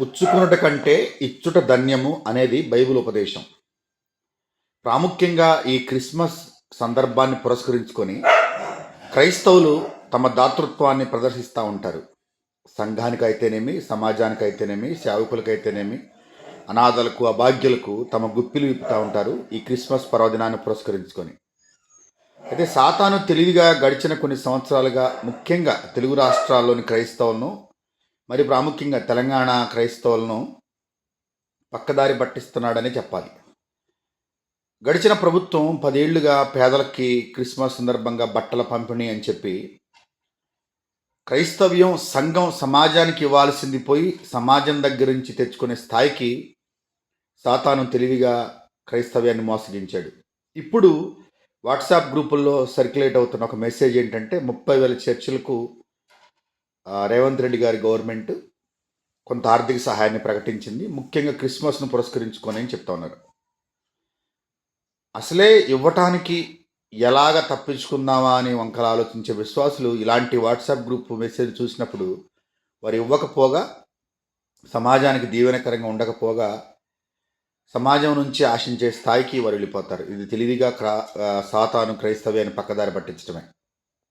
పుచ్చుకునుట కంటే ఇచ్చుట ధన్యము అనేది బైబిల్ ఉపదేశం. ప్రాముఖ్యంగా ఈ క్రిస్మస్ సందర్భాన్ని పురస్కరించుకొని క్రైస్తవులు తమ దాతృత్వాన్ని ప్రదర్శిస్తూ ఉంటారు. సంఘానికైతేనేమి సమాజానికైతేనేమి సేవకులకైతేనేమి అనాథలకు అభాగ్యులకు తమ గుప్పిలు విప్పుతూ ఉంటారు ఈ క్రిస్మస్ పర్వదినాన్ని పురస్కరించుకొని. అయితే సాతాను తెలివిగా గడిచిన కొన్ని సంవత్సరాలుగా ముఖ్యంగా తెలుగు రాష్ట్రాల్లోని క్రైస్తవులను మరి ప్రాముఖ్యంగా తెలంగాణ క్రైస్తవులను పక్కదారి పట్టిస్తున్నాడని చెప్పాలి. గడిచిన ప్రభుత్వం పదేళ్ళుగా పేదలకి క్రిస్మస్ సందర్భంగా బట్టల పంపిణీ అని చెప్పి క్రైస్తవ్యం సంఘం సమాజానికి ఇవ్వాల్సింది పోయి సమాజం దగ్గర నుంచి తెచ్చుకునే స్థాయికి సాతాను తెలివిగా క్రైస్తవ్యాన్ని మోసగించాడు. ఇప్పుడు వాట్సాప్ గ్రూపుల్లో సర్క్యులేట్ అవుతున్న ఒక మెసేజ్ ఏంటంటే ముప్పై వేల చర్చిలకు రేవంత్ రెడ్డి గారి గవర్నమెంట్ కొంత ఆర్థిక సహాయాన్ని ప్రకటించింది. ముఖ్యంగా క్రిస్మస్ను పురస్కరించుకొని అని చెప్తా ఉన్నారు. అసలే ఇవ్వటానికి ఎలాగ తప్పించుకుందామా అని వంకలు ఆలోచించే విశ్వాసులు ఇలాంటి వాట్సాప్ గ్రూప్ మెసేజ్ చూసినప్పుడు వారు ఇవ్వకపోగా సమాజానికి దీవెనకరంగా ఉండకపోగా సమాజం నుంచి ఆశించే స్థాయికి వారు వెళ్ళిపోతారు. ఇది తెలివిగా క్రా సాతాను సాతాను క్రైస్తవ్యాన్ని పక్కదారి పట్టించడమే